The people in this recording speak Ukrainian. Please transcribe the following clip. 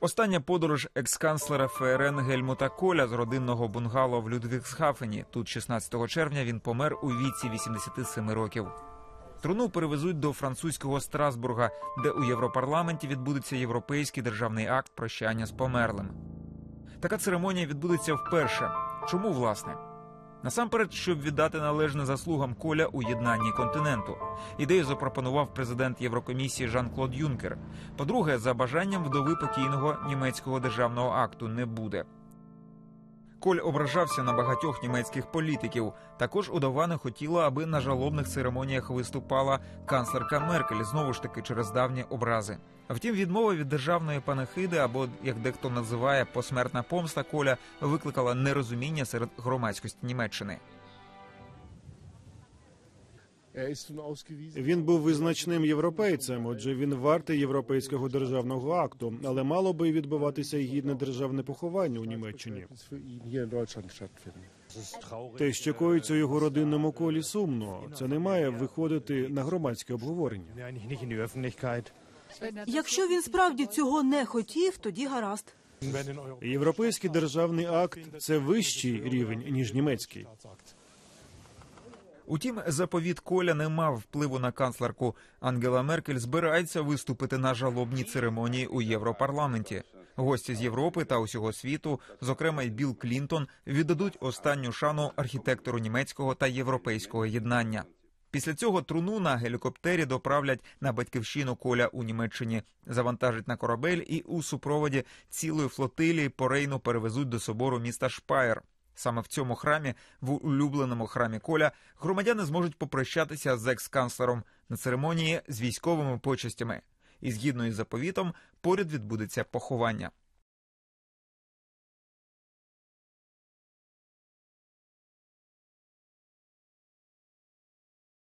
Остання подорож екс-канцлера ФРН Гельмута Коля з родинного бунгало в Людвігсхафені. Тут 16 червня він помер у віці 87 років. Труну перевезуть до французького Страсбурга, де у Європарламенті відбудеться європейський державний акт прощання з померлим. Така церемонія відбудеться вперше. Чому власне? Насамперед, щоб віддати належне заслугам Коля у єднанні континенту. Ідею запропонував президент Єврокомісії Жан-Клод Юнкер. По-друге, за бажанням вдови покійного німецького державного акту не буде. Коль ображався на багатьох німецьких політиків. Також удова не хотіла, аби на жалобних церемоніях виступала канцлерка Меркель знову ж таки через давні образи. Втім, відмова від державної панахиди, або як дехто називає посмертна помста Коля, викликала нерозуміння серед громадськості Німеччини. Він був визначним європейцем, отже, він вартий європейського державного акту, але мало би й відбуватися й гідне державне поховання у Німеччині. Те, що коїться у його родинному колі, сумно. Це не має виходити на громадське обговорення. Якщо він справді цього не хотів, тоді гаразд. Європейський державний акт це вищий рівень ніж німецький. Утім, заповіт Коля не мав впливу на канцлерку. Ангела Меркель збирається виступити на жалобній церемонії у Європарламенті. Гості з Європи та усього світу, зокрема й Білл Клінтон, віддадуть останню шану архітектору німецького та європейського єднання. Після цього труну на гелікоптері доправлять на батьківщину Коля у Німеччині, завантажать на корабель і у супроводі цілої флотилії по Рейну перевезуть до собору міста Шпаєр. Саме в цьому храмі, в улюбленому храмі Коля, громадяни зможуть попрощатися з екс-канцлером на церемонії з військовими почестями. І згідно із заповітом, поряд відбудеться поховання.